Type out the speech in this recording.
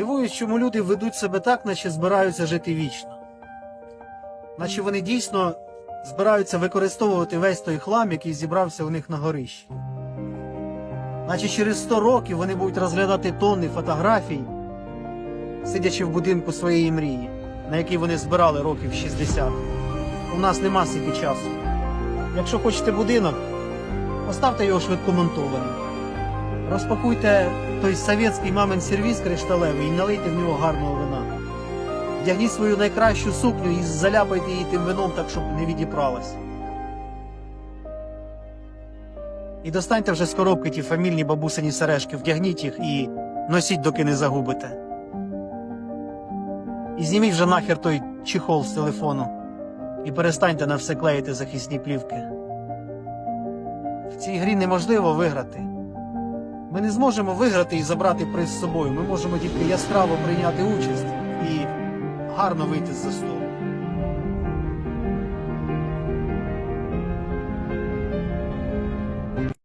Дивуюсь, чому люди ведуть себе так, наче збираються жити вічно. Наче вони дійсно збираються використовувати весь той хлам, який зібрався у них на горищі. Наче через 100 років вони будуть розглядати тонни фотографій, сидячи в будинку своєї мрії, на який вони збирали років 60. У нас нема стільки часу. Якщо хочете будинок, поставте його швидкомонтованим. Розпакуйте той совєтський мамин сервіз кришталевий і налийте в нього гарного вина. Вдягніть свою найкращу сукню і заляпайте її тим вином так, щоб не відіпралась. І достаньте вже з коробки ті фамільні бабусині сережки, вдягніть їх і носіть, доки не загубите. І зніміть вже нахер той чехол з телефону. І перестаньте на все клеїти захисні плівки. В цій грі неможливо виграти. Ми не зможемо виграти і забрати приз з собою. Ми можемо тільки яскраво прийняти участь і гарно вийти з за столу.